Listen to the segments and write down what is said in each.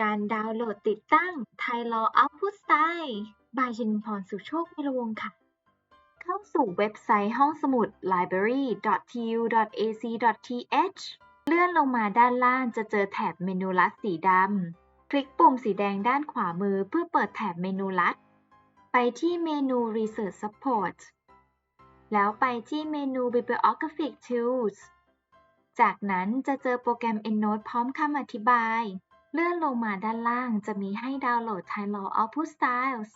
การดาวน์โหลดติดตั้ง Thai Law Output Style บายชินพรสุโชควิรวงศ์ค่ะ เข้าสู่เว็บไซต์ห้องสมุด library.tu.ac.th เลื่อนลงมาด้านล่างจะเจอแถบเมนูลัดสีดำ คลิกปุ่มสีแดงด้านขวามือเพื่อเปิดแถบเมนูลัด ไปที่เมนู Research Support แล้วไปที่เมนู Bibliographic Tools จากนั้นจะเจอโปรแกรม EndNote พร้อมคำอธิบาย เลื่อนลงมาด้านล่างจะมีให้ดาวน์โหลด Thai Law Output Styles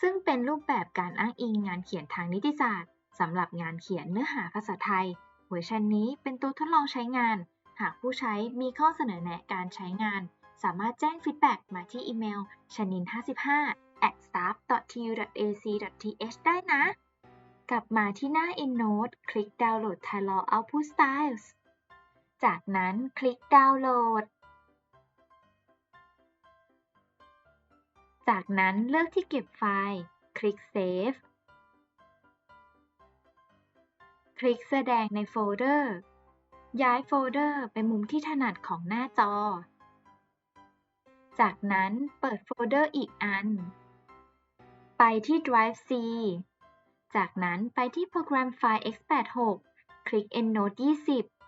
ซึ่งเป็นรูปแบบการอ้างอิงงานเขียนทางนิติศาสตร์สำหรับงานเขียนเนื้อหาภาษาไทย เวอร์ชันนี้เป็นตัวทดลองใช้งาน หากผู้ใช้มีข้อเสนอแนะการใช้งาน สามารถแจ้งฟีดแบ็กมาที่อีเมล chanin55 at staff.tu.ac.th ได้นะ กลับมาที่หน้า EndNote คลิกดาวน์โหลด Thai Law Output Styles จากนั้นคลิกดาวน์โหลด จากนั้นเลือกที่เก็บไฟล์ คลิก Save คลิกแสดงในโฟลเดอร์ ย้ายโฟลเดอร์ไปมุมที่ถนัดของหน้าจอ จากนั้นเปิดโฟลเดอร์อีกอัน ไปที่ Drive C จากนั้นไปที่โปรแกรมไฟล์ x86 คลิก EndNote 20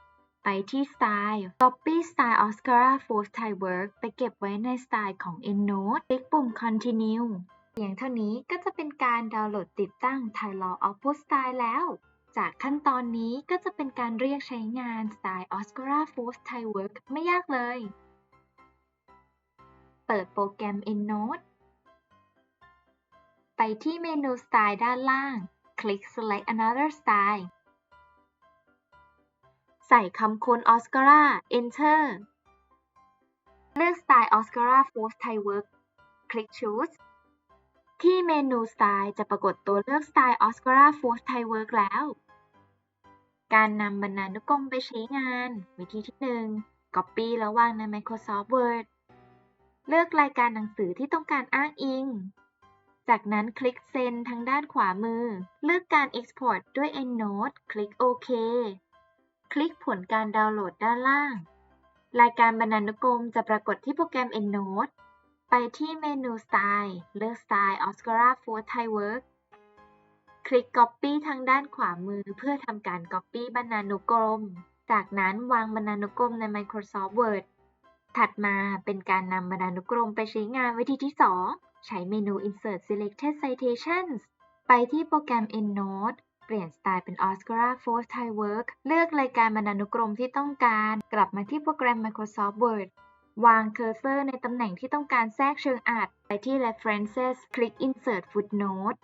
ไปที่ Style Copy Style Oscara Force Thai Work ไปเก็บไว้ในสไตล์ของ EndNote คลิกปุ่ม Continue เพียงเท่านี้ก็จะเป็นการดาวน์โหลดติดตั้ง Thai Law Output Style แล้ว จากขั้นตอนนี้ก็จะเป็นการเรียกใช้งานสไตล์ Oscara Force Thai Work ไม่ยากเลย เปิดโปรแกรม EndNote ไปที่เมนู Style ด้านล่าง คลิก Select Another Style ใส่คำค้น Oscara Enter เลือกสไตล์ Oscara Force Thai Work คลิก Choose ที่เมนู Style จะปรากฏตัวเลือกสไตล์ Oscara Force Thai Work แล้ว การนำบรรณานุกรมไปใช้งาน วิธีที่ 1 Copy แล้ววางใน Microsoft Word เลือกรายการหนังสือที่ต้องการอ้างอิง จากนั้นคลิก Send ทางด้านขวามือ เลือกการ Export ด้วย EndNote คลิกโอเค คลิกผลการดาวน์โหลดด้านล่าง รายการบรรณานุกรมจะปรากฏที่โปรแกรม EndNote ไปที่เมนู Style เลือก Style Oscara for Thai Work คลิก Copy ทางด้านขวามือเพื่อทำการ Copy บรรณานุกรม จากนั้นวางบรรณานุกรมใน Microsoft Word ถัดมาเป็นการนำบรรณานุกรมไปใช้งานวิธีที่ 2 ใช้เมนู Insert Selected Citations ไปที่โปรแกรม EndNote เปลี่ยนสไตล์เป็น Oscara Force Thai Work เลือกรายการบรรณานุกรมที่ต้องการ กลับมาที่โปรแกรม Microsoft Word วางเคอร์เซอร์ในตำแหน่งที่ต้องการแทรกเชิงอัดไปที่ References คลิก Insert Footnote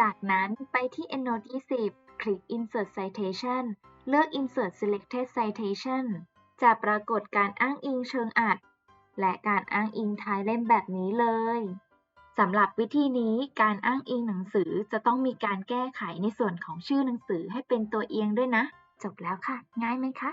จากนั้นไปที่ EndNote 20 คลิก Insert Citation เลือก Insert Selected Citation จะปรากฏการอ้างอิงเชิงอัด และการอ้างอิงท้ายเล่มแบบนี้เลย สำหรับวิธีนี้การอ้างอิงหนังสือจะต้องมีการแก้ไขในส่วนของชื่อหนังสือให้เป็นตัวเอียงด้วยนะ จบแล้วค่ะ ง่ายไหมคะ